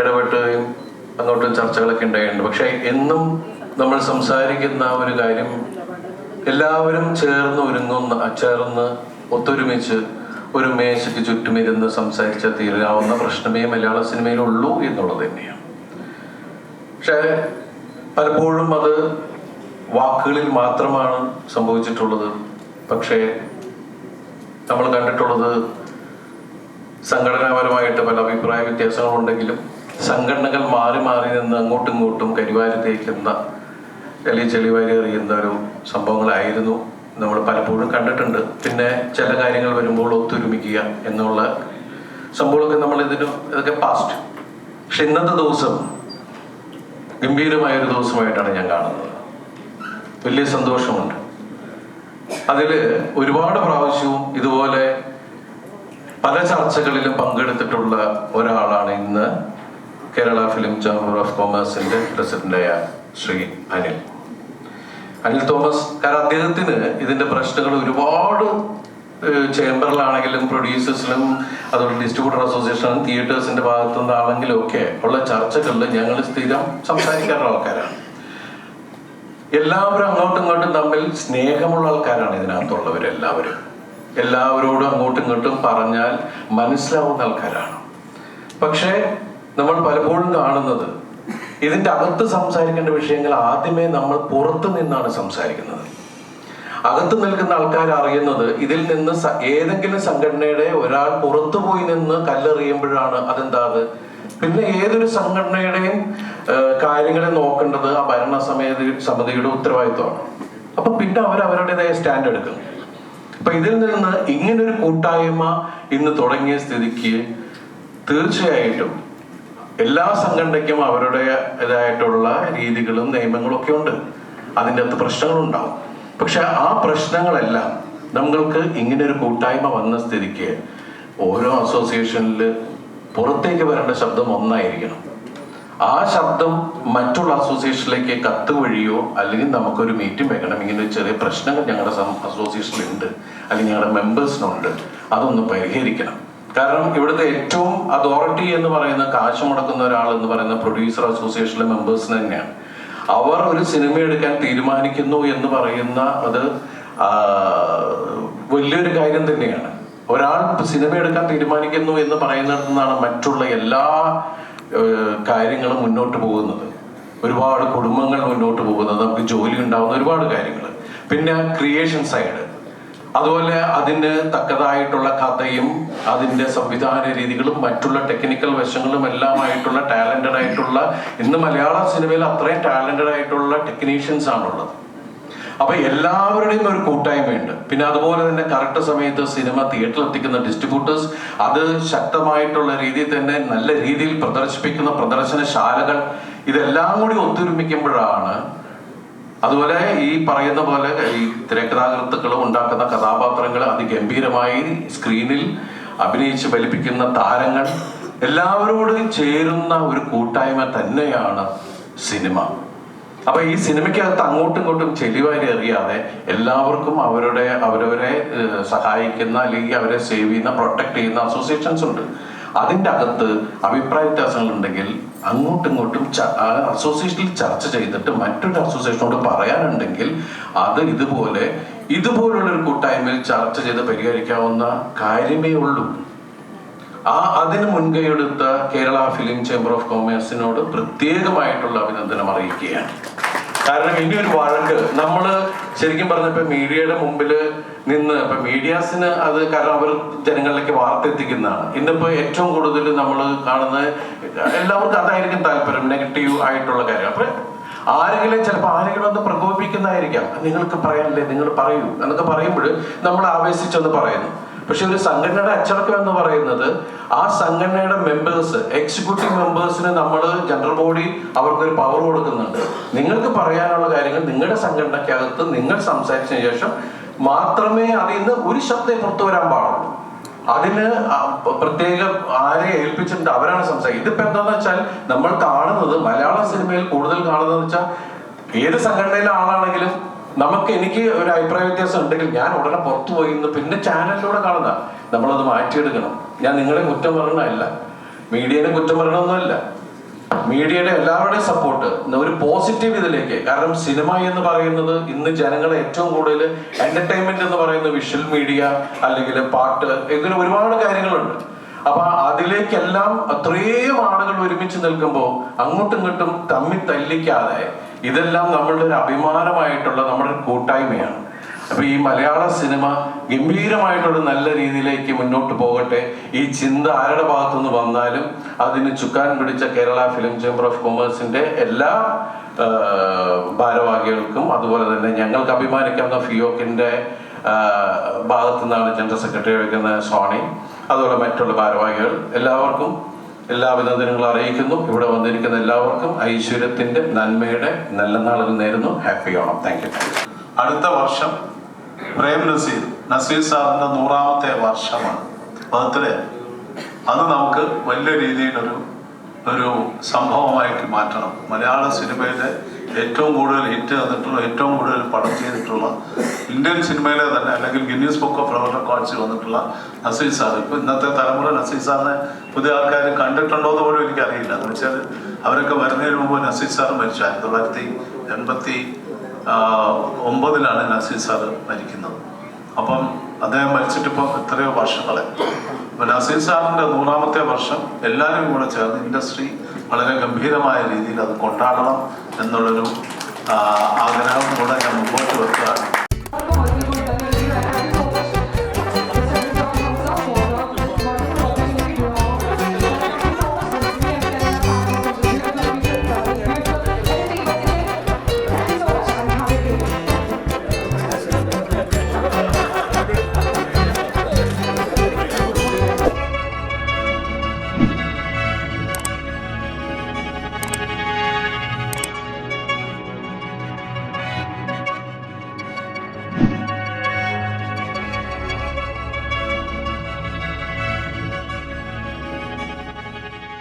ഇടപെട്ടുകയും അങ്ങോട്ടും ചർച്ചകളൊക്കെ ഉണ്ടായിട്ടുണ്ട്. പക്ഷെ എന്നും നമ്മൾ സംസാരിക്കുന്ന ഒരു കാര്യം എല്ലാവരും ചേർന്ന് ഒരുങ്ങുന്ന ചേർന്ന് ഒത്തൊരുമിച്ച് ഒരു മേശയ്ക്ക് ചുറ്റുമിരുന്ന് സംസാരിച്ച തീരാവുന്ന പ്രശ്നമേ മലയാള സിനിമയിലുള്ളൂ എന്നുള്ളത് തന്നെയാണ്. പക്ഷേ പലപ്പോഴും അത് വാക്കുകളിൽ മാത്രമാണ് സംഭവിച്ചിട്ടുള്ളത്. പക്ഷേ നമ്മൾ കണ്ടിട്ടുള്ളത് സംഘടനാപരമായിട്ട് പല അഭിപ്രായ വ്യത്യാസങ്ങളുണ്ടെങ്കിലും സംഘടനകൾ മാറി മാറി നിന്ന് അങ്ങോട്ടും ഇങ്ങോട്ടും കരിവാരി തേക്കുന്ന അല്ലെങ്കിൽ ചെളിവാരി എറിയുന്ന ഒരു സംഭവങ്ങളായിരുന്നു. നമ്മൾ പലപ്പോഴും കണ്ടിട്ടുണ്ട്. പിന്നെ ചില കാര്യങ്ങൾ വരുമ്പോൾ ഒത്തൊരുമിക്കുക എന്നുള്ള സംഭവമൊക്കെ നമ്മൾ ഇതിന് ഇതൊക്കെ പാസ്റ്റ് പക്ഷെ ഇന്നത്തെ ദിവസം ഗംഭീരമായ ഒരു ദിവസമായിട്ടാണ് ഞാൻ കാണുന്നത്. വലിയ സന്തോഷമുണ്ട്. അതിൽ ഒരുപാട് പ്രാവശ്യവും ഇതുപോലെ പല ചർച്ചകളിലും പങ്കെടുത്തിട്ടുള്ള ഒരാളാണ് ഇന്ന് കേരള ഫിലിം ചാമ്പർ ഓഫ് കൊമേഴ്സിന്റെ പ്രസിഡന്റായ ശ്രീ അനിൽ. അനിൽ തോമസ് കാരണം അദ്ദേഹത്തിന് ഇതിന്റെ പ്രശ്നങ്ങൾ ഒരുപാട് ചേംബറിലാണെങ്കിലും പ്രൊഡ്യൂസേഴ്സിലും അതുപോലെ ഡിസ്ട്രിബ്യൂട്ടർ അസോസിയേഷനും തിയേറ്റേഴ്സിന്റെ ഭാഗത്തു നിന്നാണെങ്കിലും ഒക്കെ ഉള്ള ചർച്ചകളിൽ ഞങ്ങൾ സ്ഥിരം സംസാരിക്കാറുള്ള ആൾക്കാരാണ്. എല്ലാവരും അങ്ങോട്ടും ഇങ്ങോട്ടും തമ്മിൽ സ്നേഹമുള്ള ആൾക്കാരാണ് ഇതിനകത്തുള്ളവർ എല്ലാവരും. എല്ലാവരോടും അങ്ങോട്ടും ഇങ്ങോട്ടും പറഞ്ഞാൽ മനസ്സിലാവുന്ന ആൾക്കാരാണ്. പക്ഷേ നമ്മൾ പലപ്പോഴും കാണുന്നത് ഇതിന്റെ അകത്ത് സംസാരിക്കേണ്ട വിഷയങ്ങൾ ആദ്യമേ നമ്മൾ പുറത്തു നിന്നാണ് സംസാരിക്കുന്നത്. അകത്ത് നിൽക്കുന്ന ആൾക്കാർ അറിയുന്നത് ഇതിൽ നിന്ന് ഏതെങ്കിലും സംഘടനയുടെ ഒരാൾ പുറത്തു പോയി നിന്ന് കല്ലെറിയുമ്പോഴാണ് അതെന്താ അത് പിന്നെ ഏതൊരു സംഘടനയുടെയും കാര്യങ്ങളെ നോക്കേണ്ടത് ആ ഭരണ സമിതി സമിതിയുടെ ഉത്തരവാദിത്വമാണ്. അപ്പൊ പിന്നെ അവർ അവരുടേതായ സ്റ്റാൻഡ് എടുക്കും അപ്പൊ ഇതിൽ നിന്ന് ഇങ്ങനൊരു കൂട്ടായ്മ ഇന്ന് തുടങ്ങിയ സ്ഥിതിക്ക് തീർച്ചയായിട്ടും എല്ലാ സംഘടനയ്ക്കും അവരുടേതായിട്ടുള്ള രീതികളും നിയമങ്ങളും ഒക്കെ ഉണ്ട്. അതിന്റെ അകത്ത് പ്രശ്നങ്ങളുണ്ടാവും. പക്ഷെ ആ പ്രശ്നങ്ങളെല്ലാം നമ്മൾക്ക് ഇങ്ങനെ ഒരു കൂട്ടായ്മ വന്ന സ്ഥിതിക്ക് ഓരോ അസോസിയേഷനിൽ പുറത്തേക്ക് വരേണ്ട ശബ്ദം ഒന്നായിരിക്കണം. ആ ശബ്ദം മറ്റുള്ള അസോസിയേഷനിലേക്ക് കത്ത് വഴിയോ അല്ലെങ്കിൽ നമുക്കൊരു മീറ്റിംഗ് വെക്കണം ഇങ്ങനെ ചെറിയ പ്രശ്നങ്ങൾ ഞങ്ങളുടെ അസോസിയേഷനിലുണ്ട്. അല്ലെങ്കിൽ ഞങ്ങളുടെ മെമ്പേഴ്സിനുണ്ട്. അതൊന്ന് പരിഹരിക്കണം. കാരണം ഇവിടുത്തെ ഏറ്റവും അതോറിറ്റി എന്ന് പറയുന്ന കാശ് മുടക്കുന്ന ഒരാൾ എന്ന് പറയുന്ന പ്രൊഡ്യൂസർ അസോസിയേഷനിലെ മെമ്പേഴ്സിന് തന്നെയാണ്. അവർ ഒരു സിനിമ എടുക്കാൻ തീരുമാനിക്കുന്നു എന്ന് പറയുന്ന അത് വലിയൊരു കാര്യം തന്നെയാണ്. ഒരാൾ സിനിമ എടുക്കാൻ തീരുമാനിക്കുന്നു എന്ന് പറയുന്നിടത്തു നിന്നാണ് മറ്റുള്ള എല്ലാ കാര്യങ്ങളും മുന്നോട്ട് പോകുന്നത്. ഒരുപാട് കുടുംബങ്ങൾ മുന്നോട്ട് പോകുന്നത് നമുക്ക് ജോലി ഉണ്ടാവുന്ന ഒരുപാട് കാര്യങ്ങൾ പിന്നെ ക്രിയേഷൻ സൈഡ് അതുപോലെ അതിന് തക്കതായിട്ടുള്ള കഥയും അതിന്റെ സംവിധാന രീതികളും മറ്റുള്ള ടെക്നിക്കൽ വശങ്ങളും എല്ലാമായിട്ടുള്ള ടാലന്റഡ് ആയിട്ടുള്ള ഇന്ന് മലയാള സിനിമയിൽ അത്രയും ടാലന്റഡ് ആയിട്ടുള്ള ടെക്നീഷ്യൻസ് ആണുള്ളത്. അപ്പൊ എല്ലാവരുടെയും ഒരു കൂട്ടായ്മയുണ്ട്. പിന്നെ അതുപോലെ തന്നെ കറക്റ്റ് സമയത്ത് സിനിമ തിയേറ്ററിൽ എത്തിക്കുന്ന ഡിസ്ട്രിബ്യൂട്ടേഴ്സ് അത് ശക്തമായിട്ടുള്ള രീതിയിൽ തന്നെ നല്ല രീതിയിൽ പ്രദർശിപ്പിക്കുന്ന പ്രദർശനശാലകൾ ഇതെല്ലാം കൂടി ഒത്തൊരുമിക്കുമ്പോഴാണ് അതുപോലെ ഈ പറയുന്ന പോലെ ഈ തിരക്കഥാകൃത്തുക്കൾ ഉണ്ടാക്കുന്ന കഥാപാത്രങ്ങൾ അതിഗംഭീരമായി സ്ക്രീനിൽ അഭിനയിച്ച് ഫലിപ്പിക്കുന്ന താരങ്ങൾ എല്ലാവരോടും ചേരുന്ന ഒരു കൂട്ടായ്മ തന്നെയാണ് സിനിമ. അപ്പൊ ഈ സിനിമയ്ക്കകത്ത് അങ്ങോട്ടും ഇങ്ങോട്ടും ചെലിവാരി അറിയാതെ എല്ലാവർക്കും അവരുടെ അവരവരെ സഹായിക്കുന്ന അല്ലെങ്കിൽ അവരെ സേവ് ചെയ്യുന്ന പ്രൊട്ടക്ട് ചെയ്യുന്ന അസോസിയേഷൻസ് ഉണ്ട്. അതിന്റെ അകത്ത് അഭിപ്രായ വ്യത്യാസങ്ങൾ ഉണ്ടെങ്കിൽ അങ്ങോട്ടും ഇങ്ങോട്ടും അസോസിയേഷനിൽ ചർച്ച ചെയ്തിട്ട് മറ്റൊരു അസോസിയേഷനോട് പറയാനുണ്ടെങ്കിൽ അത് ഇതുപോലെ ഇതുപോലുള്ള ഒരു കൂട്ടായ്മയിൽ ചർച്ച ചെയ്ത് പരിഹരിക്കാവുന്ന കാര്യമേ ഉള്ളൂ. ആ അതിന് മുൻകൈയെടുത്ത കേരള ഫിലിം ചേംബർ ഓഫ് കോമേഴ്സിനോട് പ്രത്യേകമായിട്ടുള്ള അഭിനന്ദനം അറിയിക്കുകയാണ്. കാരണം ഇനി ഒരു വഴക്ക്. നമ്മൾ ശരിക്കും പറഞ്ഞപ്പോ മീഡിയയുടെ മുമ്പിൽ നിന്ന് ഇപ്പൊ മീഡിയാസിന് അത് കാരണം അവർ ജനങ്ങളിലേക്ക് വാർത്ത എത്തിക്കുന്നതാണ് ഇന്നിപ്പോ ഏറ്റവും കൂടുതൽ നമ്മൾ കാണുന്ന എല്ലാവർക്കും അതായിരിക്കും താല്പര്യം നെഗറ്റീവ് ആയിട്ടുള്ള കാര്യം അപ്പൊ ആരെങ്കിലും ചിലപ്പോൾ ആരെങ്കിലും ഒന്ന് പ്രകോപിക്കുന്നതായിരിക്കാം. നിങ്ങൾക്ക് പറയാനില്ലേ? നിങ്ങൾ പറയൂ. എന്നൊക്കെ പറയുമ്പോൾ നമ്മൾ ആവേശിച്ചൊന്ന് പറയുന്നു. പക്ഷെ ഒരു സംഘടനയുടെ അച്ചടക്കം എന്ന് പറയുന്നത് ആ സംഘടനയുടെ മെമ്പേഴ്സ് എക്സിക്യൂട്ടീവ് മെമ്പേഴ്സിന് നമ്മൾ ജനറൽ ബോഡി അവർക്കൊരു പവർ കൊടുക്കുന്നുണ്ട്. നിങ്ങൾക്ക് പറയാനുള്ള കാര്യങ്ങൾ നിങ്ങളുടെ സംഘടനയ്ക്കകത്ത് നിങ്ങൾ സംസാരിച്ചതിന് ശേഷം മാത്രമേ അതിൽ നിന്ന് ഒരു ശബ്ദം പുറത്തു വരാൻ പാടുള്ളൂ. അതിന് പ്രത്യേക ആരെ ഏൽപ്പിച്ചിട്ടുണ്ട് അവരാണ് സംസാരിക്കുന്നത്. ഇതിപ്പോ എന്താന്ന് വെച്ചാൽ നമ്മൾ കാണുന്നത് മലയാള സിനിമയിൽ കൂടുതൽ കാണുന്നത് വെച്ചാൽ ഏത് സംഘടനയിലെ ആളാണെങ്കിലും നമുക്ക് എനിക്ക് ഒരു അഭിപ്രായ വ്യത്യാസം ഉണ്ടെങ്കിൽ ഞാൻ ഉടനെ പുറത്തു പോയി പിന്നെ ചാനലിലൂടെ കാണുന്ന നമ്മളത് മാറ്റിയെടുക്കണം. ഞാൻ നിങ്ങളെ കുറ്റം പറയണമല്ല മീഡിയനെ കുറ്റം പറയണമെന്നല്ല മീഡിയയുടെ എല്ലാവരുടെയും സപ്പോർട്ട് ഒരു പോസിറ്റീവ് ഇതിലേക്ക്. കാരണം സിനിമ എന്ന് പറയുന്നത് ഇന്ന് ജനങ്ങളെ ഏറ്റവും കൂടുതൽ എന്റർടൈൻമെന്റ് എന്ന് പറയുന്ന വിഷ്വൽ മീഡിയ അല്ലെങ്കിൽ പാട്ട് ഇങ്ങനെ ഒരുപാട് കാര്യങ്ങളുണ്ട്. അപ്പൊ അതിലേക്കെല്ലാം അത്രയും ആളുകൾ ഒരുമിച്ച് നിൽക്കുമ്പോൾ അങ്ങോട്ടും ഇങ്ങോട്ടും തമ്മി തല്ലിക്കാതെ ഇതെല്ലാം നമ്മളുടെ ഒരു അഭിമാനമായിട്ടുള്ള നമ്മുടെ കൂട്ടായ്മയാണ്. അപ്പൊ ഈ മലയാള സിനിമ ഗംഭീരമായിട്ടൊരു നല്ല രീതിയിലേക്ക് മുന്നോട്ട് പോകട്ടെ. ഈ ചിന്ത ആരുടെ ഭാഗത്തുനിന്ന് വന്നാലും അതിന് ചുക്കാൻ പിടിച്ച കേരള ഫിലിം ചേംബർ ഓഫ് കൊമേഴ്സിന്റെ എല്ലാ ഭാരവാഹികൾക്കും അതുപോലെ തന്നെ ഞങ്ങൾക്ക് അഭിമാനിക്കാവുന്ന ഫിയോക്കിന്റെ ഭാഗത്തു നിന്നാണ് ജനറൽ സെക്രട്ടറി വയ്ക്കുന്ന സോണി അതുപോലെ മറ്റുള്ള ഭാരവാഹികൾ എല്ലാവർക്കും എല്ലാ അഭിനന്ദനങ്ങളും അറിയിക്കുന്നു. ഇവിടെ വന്നിരിക്കുന്ന എല്ലാവർക്കും ഐശ്വര്യത്തിന്റെ നന്മയുടെ നല്ല നാളുകൾ നേരുന്നു. ഹാപ്പി ഓണം താങ്ക് യു അടുത്ത വർഷം പ്രേം നസീർ നസീർ സാറിന്റെ നൂറാമത്തെ വർഷമാണ്. ബർത്ത്ഡേ. അത് നമുക്ക് വലിയ രീതിയിലൊരു ഒരു സംഭവമായിട്ട് മാറ്റണം. മലയാള സിനിമയിലെ ഏറ്റവും കൂടുതൽ ഹിറ്റ് തന്നിട്ടുള്ള ഏറ്റവും കൂടുതൽ പടം ചെയ്തിട്ടുള്ള ഇന്ത്യൻ സിനിമയിലെ തന്നെ അല്ലെങ്കിൽ ഗിന്നീസ് ബുക്ക് ഓഫ് വേൾഡ് റെക്കോർഡ്സിൽ വന്നിട്ടുള്ള നസീർ സാർ. ഇപ്പൊ ഇന്നത്തെ തലമുറ നസീർ സാറിനെ പുതിയ ആൾക്കാർ കണ്ടിട്ടുണ്ടോ എന്ന് പോലും എനിക്കറിയില്ല. എന്ന് വെച്ചാൽ അവരൊക്കെ വരുന്നതിന് മുമ്പ് നസീർ സാർ മരിച്ചു. ആയിരത്തി തൊള്ളായിരത്തി എൺപത്തി ഒമ്പതിലാണ് നസീർ സാർ മരിക്കുന്നത്. അപ്പം അദ്ദേഹം മരിച്ചിട്ട് ഇപ്പം എത്രയോ വർഷങ്ങളെ അപ്പൊ നസീർ സാറിന്റെ നൂറാമത്തെ വർഷം എല്ലാവരും കൂടെ ചേർന്ന് ഇൻഡസ്ട്രി വളരെ ഗംഭീരമായ രീതിയിൽ അത് കൊണ്ടാടണം എന്നുള്ളൊരു ആഗ്രഹം കൂടെ ഞാൻ മുമ്പോട്ട് വെക്കുകയാണ്.